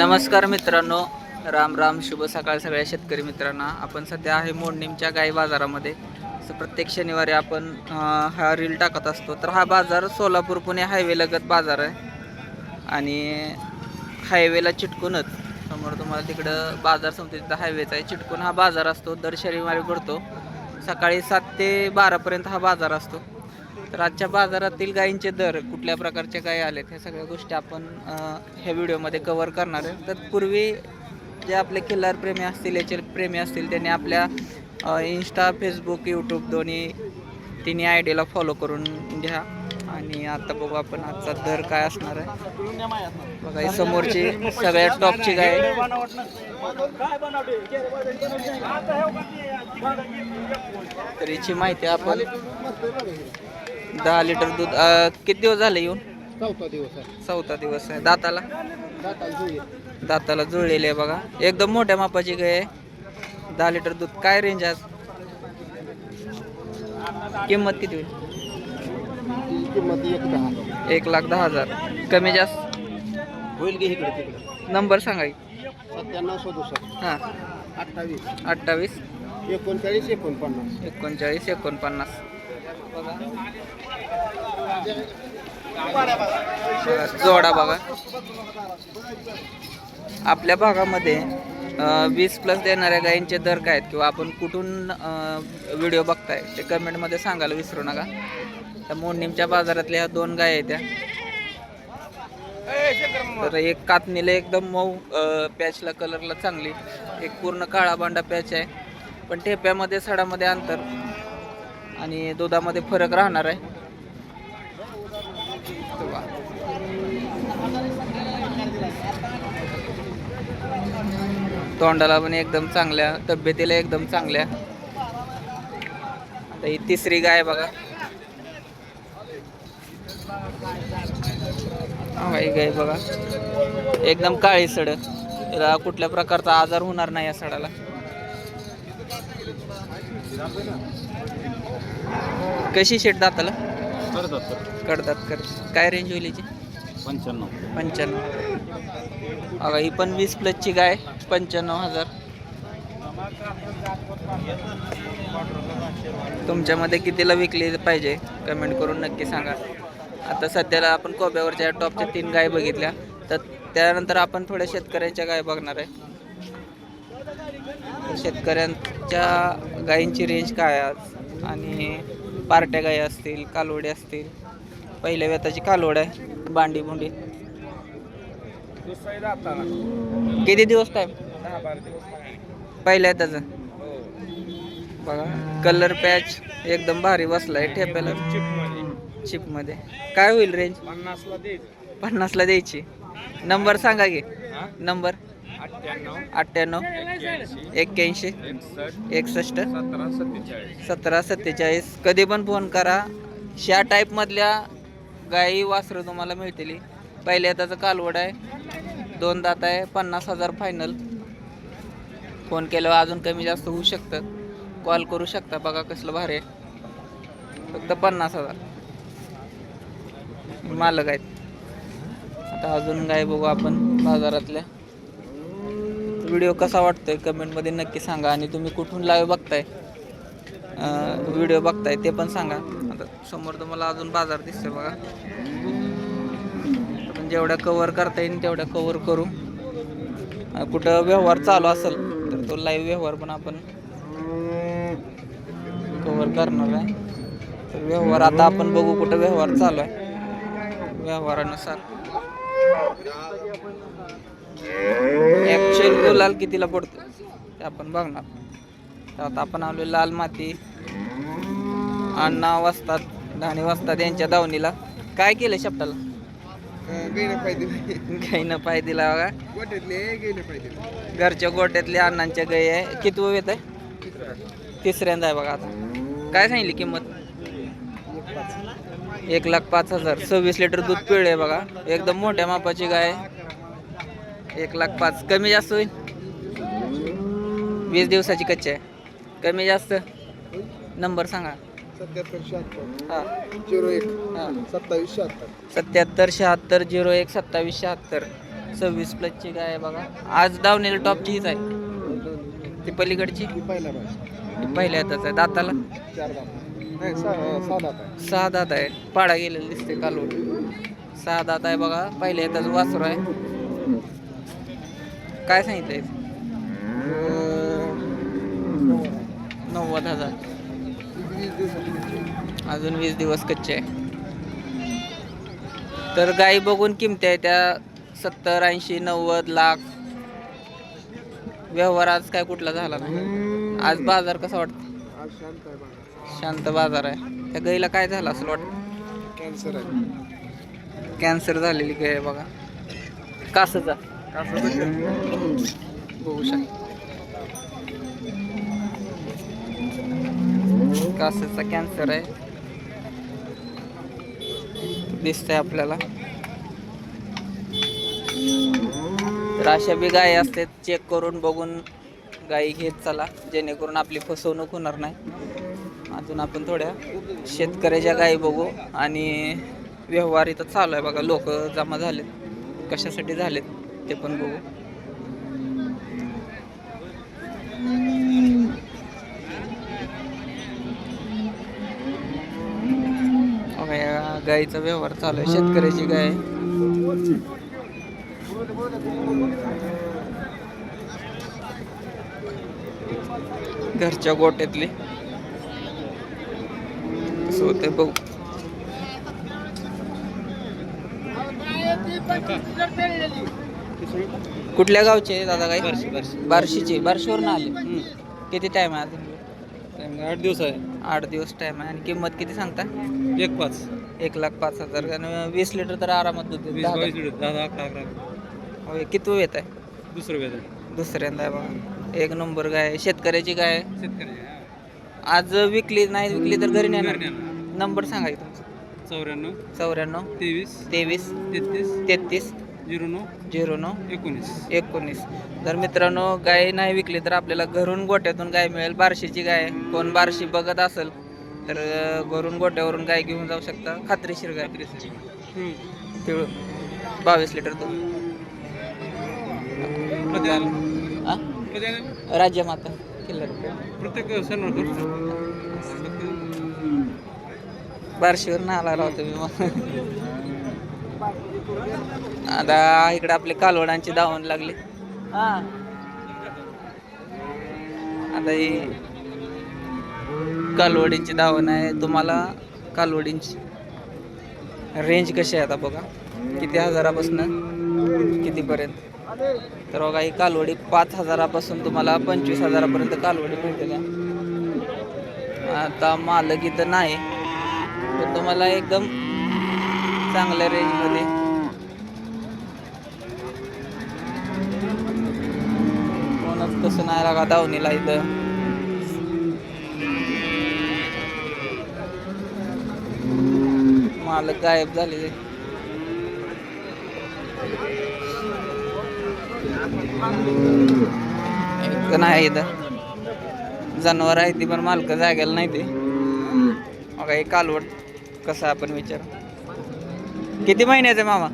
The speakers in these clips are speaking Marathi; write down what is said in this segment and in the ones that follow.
नमस्कार मित्रांनो. राम राम शुभ सकाळ सगळ्या शेतकरी मित्रांना. आपण सध्या आहे मोडणीमच्या गाई बाजारामध्ये. असं प्रत्येक शनिवारी आपण हा रील टाकत असतो. तर हा बाजार सोलापूर पुणे हायवे लगत बाजार आहे. आणि हायवेला चिटकूनच समोर तुम्हाला तिकडं बाजार संपत्तीचा हायवेचा आहे. चिटकून हा बाजार असतो. दर शनिवारी भरतो सकाळी सात ते बारापर्यंत हा बाजार असतो. तर आजच्या बाजारातील गायींचे दर कुठल्या प्रकारचे गायी आलेत ह्या सगळ्या गोष्टी आपण ह्या व्हिडिओमध्ये कव्हर करणार आहे. तत्पूर्वी जे आपले खिल्लार प्रेमी असतील याचे प्रेमी असतील त्यांनी आपल्या इंस्टा फेसबुक यूट्यूब दोन्ही तिन्ही आय डीला फॉलो करून घ्या. आणि आता बघू आपण आजचा दर काय असणार आहे. बघा ही समोरची सगळ्यात टॉपची गाय. तर याची माहिती आपण दहा लिटर दूध अ, किती दिवस झाले येऊन? चौथा दिवस आहे. चौथा दिवस आहे. दाताला? दाताला जुळी दाताला जुळलेली आहे बघा. एकदम मोठ्या मापाची गाय आहे. दहा लिटर दूध. काय रेंज आहे किंमत किती होईल? ती किंमत एक दहा. एक लाख दहा हजार. कमी जास्त? होईल की इकडे तिकडे. नंबर सांगा की. सत्त्याण्णव सदुसष्ट. हां. अठ्ठावीस. अठ्ठावीस. एकोणचाळीस एकोणपन्नास. एकोणचाळीस एकोणपन्नास. बघा, जोडा बघा. आपल्या भागामध्ये वीस प्लस देणाऱ्या गायींचे दर काय आहेत? किंवा आपण कुठून व्हिडिओ बघताय? ते कमेंटमध्ये सांगायला विसरू नका. तर मोनिमच्या बाजारातल्या दोन गाय आहेत त्या. तर एक कातणीला एकदम मऊ पॅचला कलरला चांगली. एक पूर्ण काळा बांडा पॅच आहे. पण ठेप्यामध्ये सडामध्ये अंतर. आणि दुधामध्ये फरक राहणार आहे. तोंडाला पण एकदम चांगल्या तब्येतीला एकदम चांगल्या. आता ही तिसरी गाय बघा. हा, ही गाय बघा. एकदम काळी सड. तिला कुठल्या प्रकारचा आजार होणार नाही या सडाला. कशी शेट दाताला? कडतात कर काय रेंज होईल याची पंच्याण्णव. पंच्याण्णव. अगं ही पण वीस प्लसची गाय पंच्याण्णव हजार. तुमच्यामध्ये कितीला विकली पाहिजे? कमेंट करून नक्की सांगा. आता सध्याला आपण कोब्यावरच्या टॉपच्या तीन गाय बघितल्या. तर त्यानंतर आपण थोड्या शेतकऱ्यांच्या गाय बघणार आहे. शेतकऱ्यांच्या गायींची रेंज काय आहे आज? आणि पार्ट्या गायी असतील कालवडे असतील. पहिल्या व्यताची कालवड आहे. बांडी बुंडी किती दिवस टाईम पहिल्या त्याचं. बघा कलर पॅच एकदम भारी बसलाय ठेप्याला. चिपमध्ये काय होईल रेंज पन्नासला पन्नासला द्यायची. नंबर सांगा की. नंबर अठ्ठ्याण्णव. अठ्ठ्याण्णव एक्क्याऐंशी. एकसष्ट. सतरा सत्तेचाळीस. सतरा सत्तेचाळीस कधी पण फोन करा. ह्या टाईपमधल्या गाई वासरं तुम्हाला मिळतील. पहिल्या त्याचं कालवड आहे. दोन दात आहे. पन्नास हजार फायनल फोन केल्यावर अजून कमी जास्त होऊ शकतं. कॉल करू शकता बघा कसलं भारी आहे. फक्त पन्नास हजार. मालक आहेत. आता अजून गाय बघू आपण बाजारातल्या. व्हिडिओ कसा वाटतोय कमेंटमध्ये नक्की सांगा आणि तुम्ही कुठून लाईव्ह बघताय व्हिडिओ बघताय ते पण सांगा. आता समोर तुम्हाला अजून बाजार दिसतोय बघा. आपण जेवढ्या कवर करता येईल तेवढ्या कवर करू. कुठं व्यवहार चालू असेल तर तो लाईव्ह व्यवहार पण आपण कवर करणार आहे. तर व्यवहार आता आपण बघू कुठं व्यवहार चालू आहे. व्यवहारानुसार. ॲक्च्युअल गुलाल कितीला पडतो ते आपण बघणार. तर आता आपण आलो लाल माती. अण्णा वाजतात धाणी वाजतात यांच्या दावणीला. काय केलं शब्दाला गेले पाहिजे गाईनं पाय दिला बघा गोट्यातले घरच्या गोट्यातले अण्णांच्या गाई आहे. किती येत आहे तिसऱ्यांदा आहे बघा आता. काय सांगितली किंमत? एक लाख पाच हजार. सव्वीस लिटर दूध पिळे बघा. एकदम मोठ्या मापाची गाय आहे. एक लाख पाच. कमी जास्त होईल? वीस दिवसाची कच्ची आहे. कमी जास्त? नंबर सांगा. सत्याहत्तर शहात्तर. हां. झिरो एक. हां. सत्तावीस शहात्तर. सत्याहत्तर शहात्तर झिरो एक सत्तावीस शहात्तर. सव्वीस प्लसची गाय आहे बघा? आज दावणीला टॉपची हीच आहे. ती पलीकडची? ही पहिला पाहिजे ती पहिल्या हाताच आहे. दाताला? चार दात. नाही सहा सहा दात आहे. सहा दात आहे. पाडा गेलेला दिसते कालवड सहा दात आहे बघा. पहिल्या हाताचं वासरू आहे. काय सांगितलंय? अं, नव्वद हजार. अजून वीस दिवस कच्चे आहे. तर गाई बघून किमती आहे त्या सत्तर ऐंशी नव्वद लाख. व्यवहार आज काय कुठला झाला नाही. आज बाजार कसा वाटतो शांत बाजार. आहे. त्या गाईला काय झालं असं वाटतं? कॅन्सर आहे. कॅन्सर झालेली गाय आहे बघा. कासचा. बघू शकता. कासचा कॅन्सर आहे. दिसतंय आपल्याला. तर अशा बी गायी असतात चेक करून बघून गायी घेत चला. जेणेकरून आपली फसवणूक होणार नाही. अजून आपण थोड्या शेतकऱ्याच्या गायी बघू. आणि व्यवहार इथं चालू आहे बघा. लोक जमा झालेत. कशासाठी झालेत ते पण बघू. गाईचा व्यवहार चालू आहे. शेतकऱ्याची गाय. घरच्या गोट्यातली. कसं होतंय बघू. कुठल्या गावचे दादा गाई? बार्शीचे. बार्शीवरून आले. किती टाइम आहे अजून? आठ दिवस आहे. आठ दिवस टाइम आहे. आणि किंमत किती सांगता? एक पाच. एक लाख पाच हजार. आणि वीस लिटर तर आरामात दूध देते. वीस दहा- बावीस लिटर दहा अकरा अकरा होय किती येत आहे दुसरं दुसऱ्यांदा आहे बघा. एक नंबर गाय आहे. शेतकऱ्याची गाय आहे. शेतकरी आज विकली नाही विकली तर घरी नेणार. नंबर सांगा की तुमचा. चौऱ्याण्णव चौऱ्याण्णव तेवीस तेवीस तेहतीस तेहतीस झिरो नऊ झिरो नऊ एकोणीस. एकोणीस. जर मित्रांनो गाय नाही विकली तर आपल्याला घरून गोट्यातून गाय मिळेल. बार्शीची गाय आहे. कोण बार्शी बघत असेल तर घरून गोट्यावरून गाय घेऊन जाऊ शकता. खात्रीशीर गाय. पिळू बावीस लिटर दूध. किल्लर प्रत्येक सण बार्शीवर आला राहतो मी मग. आता इकडे आपले कालवडांची धावण लागली. हा. आता ही कालवडींची धावण आहे. तुम्हाला कालवडींची रेंज कशी आहे आता बघा. किती हजारापासून कितीपर्यंत? तर बघा ही कालवडी पाच हजारापासून तुम्हाला पंचवीस हजारापर्यंत कालवडी भेटेल. आता मालक इथं नाही. पण तुम्हाला एकदम चांगल्या रेंजमध्ये कोणच कसं नाही लागा दावणीला इथं. मालक गायब झाले. नाही इथं. जनावर आहे ती पण मालक जागेला नाही ते. बघा हे कालवड कसं आपण विचार. किती महिन्याचं आहे मामा?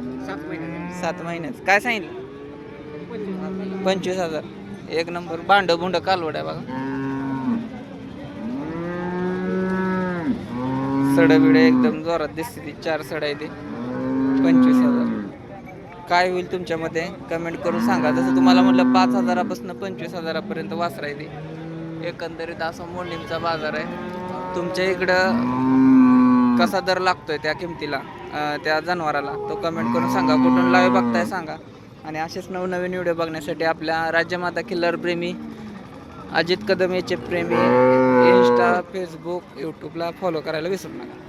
सात महिन्याचं. काय सांगितलं? पंचवीस हजार. एक नंबर भांड भुंड कालवड आहे बघा. सडा बिड एकदम जोरात दिसते ती. चार सडा येते पंचवीस हजार. काय होईल तुमच्यामध्ये? कमेंट करून सांगा. जसं तुम्हाला म्हटलं पाच हजारापासून पंचवीस हजारापर्यंत वासरा आहे एकंदरीत असा मोडणीचा बाजार आहे. तुमच्या इकडं कसा दर लागतोय त्या किमतीला? त्या जनावराला. तो कमेंट करून सांगा. कुठून लाईव्ह बघताय सांगा. आणि असेच नवनवीन व्हिडिओ बघण्यासाठी आपल्या राज्यमाता किल्लर प्रेमी अजित कदम याचे प्रेमी इंस्टा फेसबुक यूट्यूबला फॉलो करायला विसरू नका.